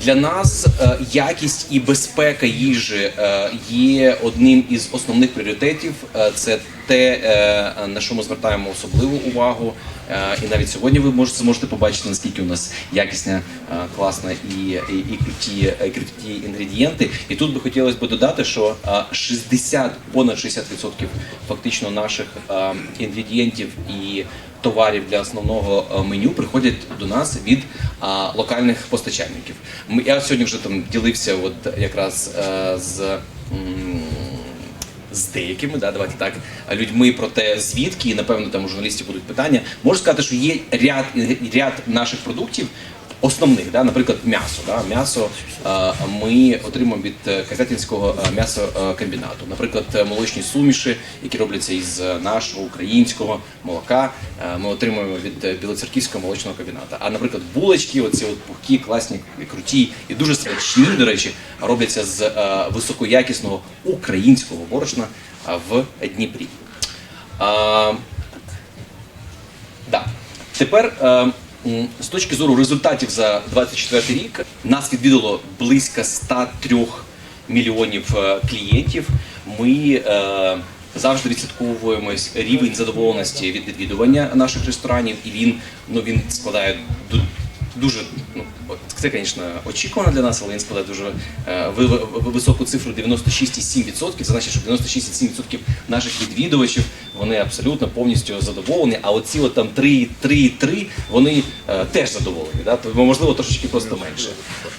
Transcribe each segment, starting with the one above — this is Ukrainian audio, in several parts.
Для нас е, якість і безпека їжі е, є одним із основних пріоритетів. Е, Це те, на що ми звертаємо особливу увагу. І навіть сьогодні ви можете побачити, наскільки у нас якісна, е, класна і, і, і круті, е, круті інгредієнти. І тут би хотілося б додати, що е, 60, понад 60% фактично наших е, інгредієнтів і товарів для основного е, меню приходять до нас від локальних постачальників. Я сьогодні вже там ділився от якраз е, з. З деякими, да, давайте так, людьми про те, звідки, і напевно там у журналістів будуть питання. Можу сказати, що є ряд, ряд наших продуктів, основних, да, наприклад, м'ясо. Да, м'ясо е, ми отримуємо від е, Козятинського е, м'ясокомбінату. Наприклад, молочні суміші, які робляться із нашого українського молока, ми отримуємо від Білоцерківського молочного комбінату. А наприклад, булочки, оці от пухкі, класні, круті і дуже смачні, до речі, робляться з високоякісного українського борошна в Дніпрі. А, Да. Тепер з точки зору результатів за 24 рік нас відвідало близько 103 мільйонів е, клієнтів. Ми е, завжди відслідковуємо рівень задоволеності від відвідування наших ресторанів, і він ну він складає ду- дуже ну це, звісно, очікувано для нас, але він складає дуже е, ви- ви- ви- високу цифру 96,7%. Це значить, що 96,7% наших відвідувачів вони абсолютно повністю задоволені. А оці от там 3, 3, 3, вони е, теж задоволені. Да? Тобто, можливо, трошечки просто менше.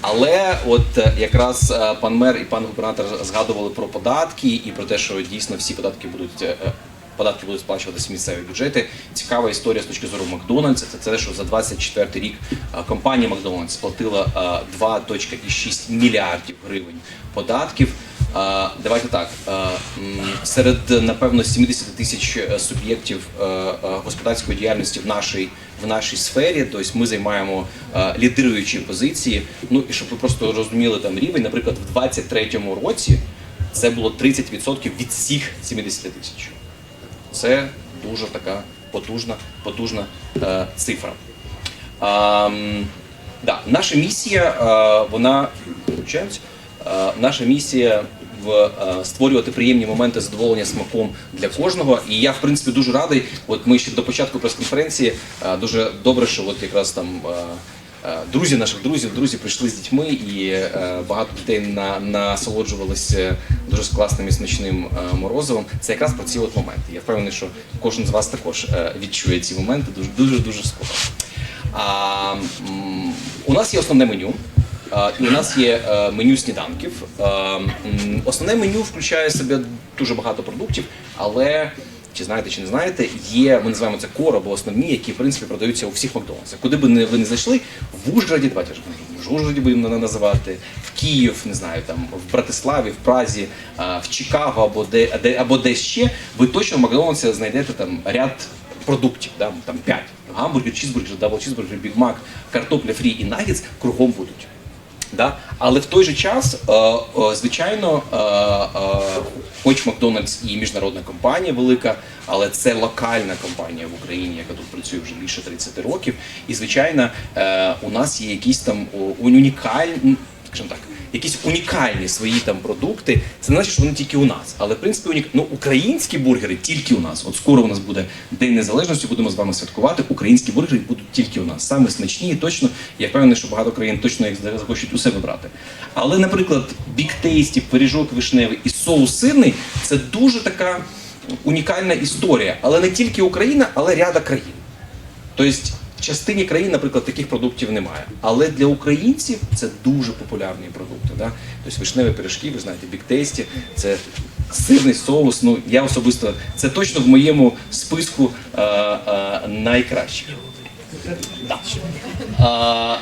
Але от е, якраз е, пан мер і пан губернатор згадували про податки і про те, що дійсно всі податки будуть. е, Податки будуть сплачуватися місцеві бюджети. Цікава історія з точки зору Макдональдса. Це те, що за 24 рік компанія Макдональдс сплатила е, 2,6 мільярдів гривень податків. Давайте так. Серед напевно 70 тисяч е, суб'єктів е, е, господарської діяльності в нашій в нашій сфері. Тобто ми займаємо лідируючі позиції. Ну і щоб ви просто розуміли там рівень, наприклад, в 23-му році це було 30% від всіх 70 тисяч. Це дуже така потужна, потужна цифра. А, да, наша місія, вона наша місія в е, створювати приємні моменти задоволення смаком для кожного. І я, в принципі, дуже радий. От ми ще до початку прес-конференції е, дуже добре, що от якраз там. е, е, Друзі наших друзів, друзі прийшли з дітьми, і е, багато дітей на, насолоджувалися дуже класним і смачним е, морозивом. Це якраз про ці от моменти. Я впевнений, що кожен з вас також е, відчує ці моменти дуже дуже дуже скоро. А, у нас є основне меню. І у нас є е, меню сніданків. Е, Основне меню включає в себе дуже багато продуктів, але чи знаєте, чи не знаєте, є, ми називаємо це кор або основні, які в принципі продаються у всіх Макдональдсах. Куди не- ви не зайшли, в Ужгороді, давайте ж в Ужгороді будемо на- називати, в Київ, не знаю, там в Братиславі, в Празі, в Чикаго або де, де або де ще, ви точно в Макдональдсі знайдете там ряд продуктів, да, там 5. Гамбургер, чізбургер, дабл чізбургер, бігмак, картопля фрі і нагетс кругом будуть. Да? Але в той же час, е, е, звичайно, е, хоч Макдональдс і міжнародна компанія велика, але це локальна компанія в Україні, яка тут працює вже більше 30 років. І звичайно, у нас є якісь там унікальні, скажімо так, якісь унікальні свої там продукти. Це не значить, що вони тільки у нас. Але в принципі унік... ну, українські бургери тільки у нас. От скоро у нас буде День Незалежності, будемо з вами святкувати. Українські бургери будуть тільки у нас. Саме смачні, і точно. Я впевнений, що багато країн точно їх захочуть у себе брати. Але, наприклад, Tasty, пиріжок вишневий і соус сирний це дуже така унікальна історія. Але не тільки Україна, але ряда країн. Тобто в частині країн, наприклад, таких продуктів немає. Але для українців це дуже популярні продукти. Да? Тобто вишневі пиріжки, ви знаєте, Big це сирний соус. Ну я особисто це точно в моєму списку е, е, найкращих. Да.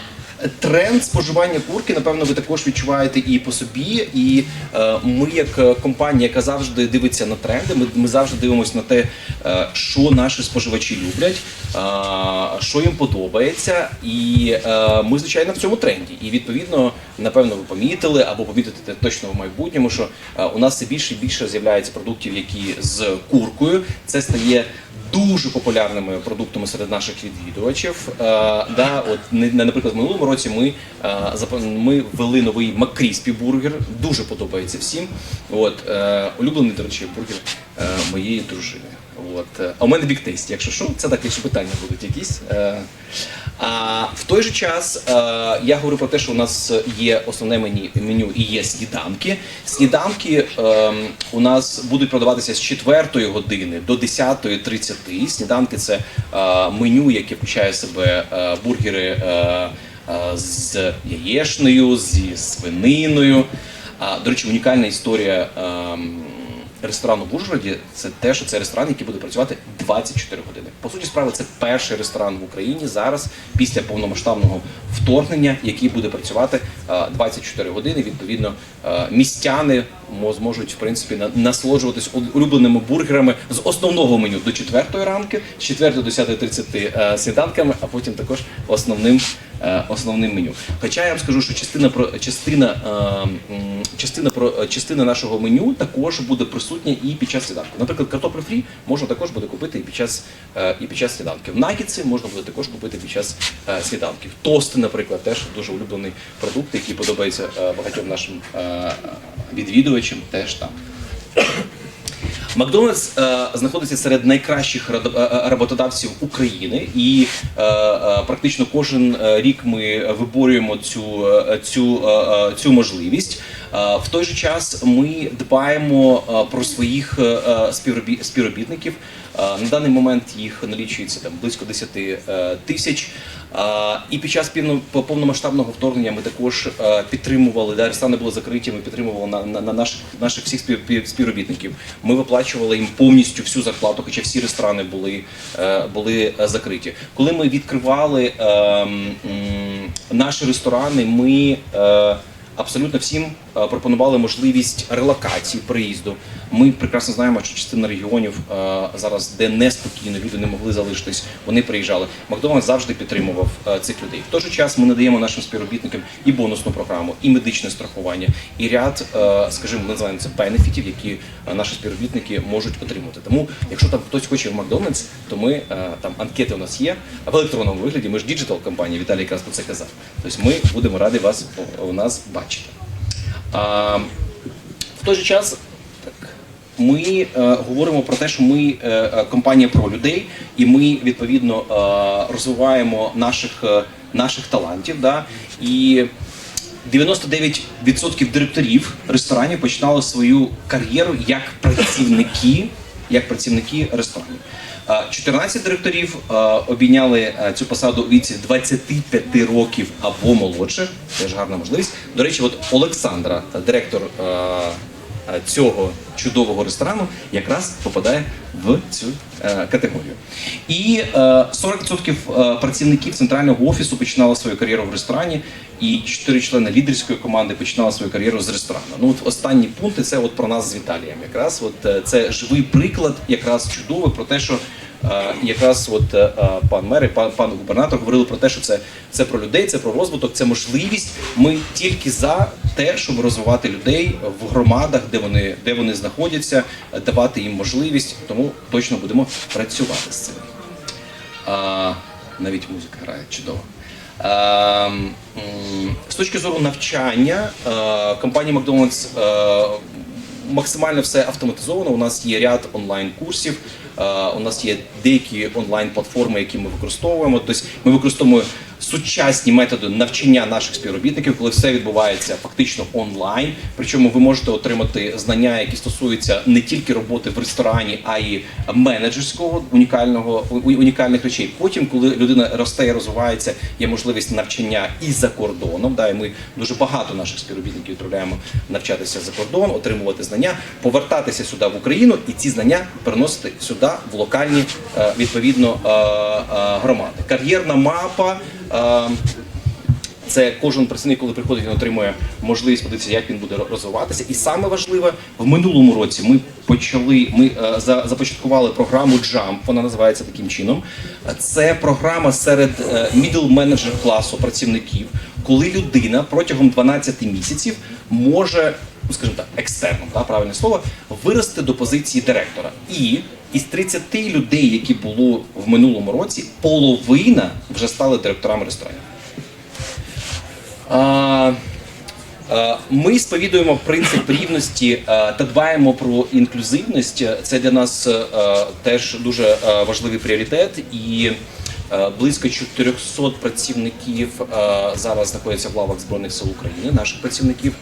Тренд споживання курки, напевно, ви також відчуваєте і по собі. І е, ми, як е, компанія, яка завжди дивиться на тренди, ми, ми завжди дивимося на те, е, що наші споживачі люблять, е, що їм подобається. І е, ми, звичайно, в цьому тренді. І відповідно, напевно, ви помітили або помітите точно в майбутньому, що е, у нас все більше і більше з'являється продуктів, які з куркою. Це стає дуже популярними продуктами серед наших відвідувачів. Е, да, от, наприклад, в минулому році ми, е, ми ввели новий маккріспі бургер, дуже подобається всім. От, е, улюблений, до речі, бургер моєї дружини. От. А у мене бік тест, якщо що, це так, якщо питання будуть якісь. А в той же час е, я говорю про те, що у нас є основне меню, меню і є сніданки. Сніданки е, у нас будуть продаватися з 4 години до 10.30. Сніданки це е, меню, яке включає в себе е, бургери з яєчнею, зі свининою. До речі, унікальна історія. Ем, у Ужгороді це те, що це ресторан, який буде працювати 24 години. По суті справи, це перший ресторан в Україні зараз, після повномасштабного вторгнення, який буде працювати е, 24 години. Відповідно, е, містяни мо- зможуть в принципі на- насолоджуватись улюбленими бургерами з основного меню до 4 ранку, з 4 до 10.30 е, сніданками, а потім також основним е, основним меню. Хоча я вам скажу, що частина про частина, е, частина про частина нашого меню також буде присутня і під час сніданку. Наприклад, картоплю фрі можна також буде купити і під час е, і під час сніданків. Наггетси можна буде також купити під час е, сніданків. Тости, наприклад, теж дуже улюблений продукт, який подобається е, багатьом нашим е, відвідувачам. Теж там. Макдональдс е, знаходиться серед найкращих роботодавців України, і практично кожен рік ми виборюємо цю, цю, цю можливість. В той же час ми дбаємо про своїх співробі- співробітників. На даний момент їх налічується там близько 10 е, тисяч. І під час повномасштабного вторгнення ми також е, підтримували, да, ресторани були закриті, ми підтримували на, на, на наших, наших всіх спів- спів- співробітників. Ми виплачували їм повністю всю зарплату, хоча всі ресторани були, е, були е, закриті. Коли ми відкривали е, м, наші ресторани, ми абсолютно всім пропонували можливість релокації, приїзду. Ми прекрасно знаємо, що частина регіонів е, зараз, де неспокійно люди не могли залишитись, вони приїжджали. Макдональдс завжди підтримував е, цих людей. В той же час ми надаємо нашим співробітникам і бонусну програму, і медичне страхування, і ряд, е, скажімо, називаємо це бенефітів, які е, наші співробітники можуть отримати. Тому, якщо там хтось хоче в Макдональдс, то ми е, там анкети у нас є в електронному вигляді. Ми ж діджитал компанія. Віталій якраз про це казав. Тобто ми будемо раді вас у нас бачити. В той же час ми е, говоримо про те, що ми е, е, компанія про людей, і ми відповідно розвиваємо наших, наших талантів. Да? І 99% директорів ресторанів починали свою кар'єру як працівники, як працівники ресторанів. Е, 14 директорів е, обійняли е, цю посаду у віці 25 років або молодше. Теж гарна можливість. До речі, от Олександра, е, директор е, е, цього чудового ресторану, якраз попадає в цю е, категорію. І е, 40% е, працівників центрального офісу починали свою кар'єру в ресторані, і 4 члени лідерської команди починали свою кар'єру з ресторану. Ну от останні пункти це от про нас з Віталієм. Якраз от е, це живий приклад, якраз чудовий про те, що Е, якраз от е, е, пан мер і пан, пан губернатор говорили про те, що це, це про людей, це про розвиток, це можливість. Ми тільки за те, щоб розвивати людей в громадах, де вони, де вони знаходяться, е, давати їм можливість. Тому точно будемо працювати з цим. А, навіть музика грає чудово. З точки зору навчання, е, компанія Макдональдс е, максимально все автоматизовано. У нас є ряд онлайн-курсів, е, у нас є деякі онлайн-платформи, які ми використовуємо. Тобто ми використовуємо сучасні методи навчання наших співробітників, коли все відбувається фактично онлайн. Причому ви можете отримати знання, які стосуються не тільки роботи в ресторані, а й менеджерського унікального унікальних речей. Потім, коли людина росте і розвивається, є можливість навчання і за кордоном. Да, і ми дуже багато наших співробітників відправляємо навчатися за кордон, отримувати знання, повертатися сюди в Україну і ці знання переносити сюди в локальні е, відповідно е, е, громади. Кар'єрна мапа. Це кожен працівник, коли приходить, він отримує можливість подивитися, як він буде розвиватися. І саме важливе, в минулому році ми почали, ми е, за- започаткували програму Jump, вона називається таким чином. Це програма серед е, middle менеджер класу працівників, коли людина протягом 12 місяців може, ну скажімо так, екстерном, да, правильне слово, вирости до позиції директора. І Із 30 людей, які було в минулому році, половина вже стали директорами ресторанів. А, Ми сповідуємо принцип рівності та дбаємо про інклюзивність. Це для нас теж дуже важливий пріоритет. І близько 400 працівників зараз знаходяться в лавах Збройних сил України, наших працівників.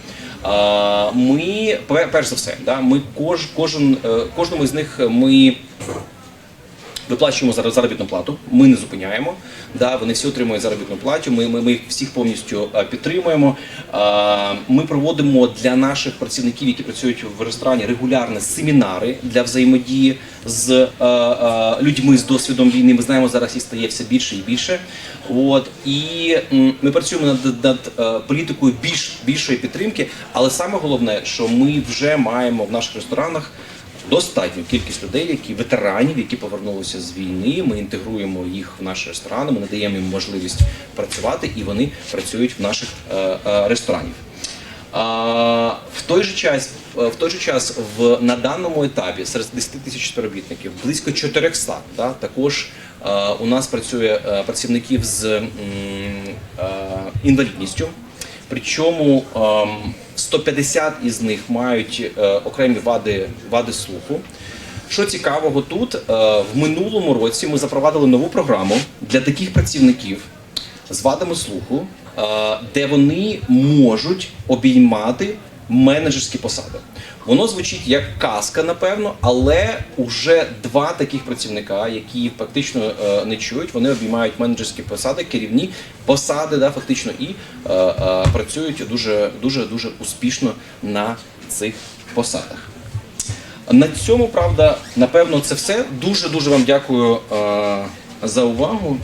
Ми пер- перш за все, да, ми кож, кожен, е, кожному з них ми Виплачуємо заробітну плату, ми не зупиняємо. Да, вони всі отримують заробітну плату. Ми, ми, ми їх всіх повністю е, підтримуємо. Е, Ми проводимо для наших працівників, які працюють в ресторані, регулярні семінари для взаємодії з е, людьми з досвідом війни. Ми знаємо, зараз їх стає все більше і більше. От і ми працюємо над, над політикою більш більшої підтримки. Але саме головне, що ми вже маємо в наших ресторанах достатню кількість людей, які ветеранів, які повернулися з війни. Ми інтегруємо їх в наші ресторани, ми надаємо їм можливість працювати, і вони працюють в наших е, е, ресторанів. В той же час, е, в той же час в на даному етапі серед 10 тисяч співробітників близько 400, да, також у нас працює працівників з інвалідністю. Причому ем, 150 із них мають е, окремі вади, вади слуху. Що цікавого тут, е, в минулому році ми запровадили нову програму для таких працівників з вадами слуху, е, де вони можуть обіймати менеджерські посади. Воно звучить як казка, напевно, але вже два таких працівника, які фактично е, не чують, вони обіймають менеджерські посади, керівні посади, да, фактично, і е, е, працюють дуже дуже дуже успішно на цих посадах. На цьому, правда, напевно, це все. Дуже дуже вам дякую е, за увагу.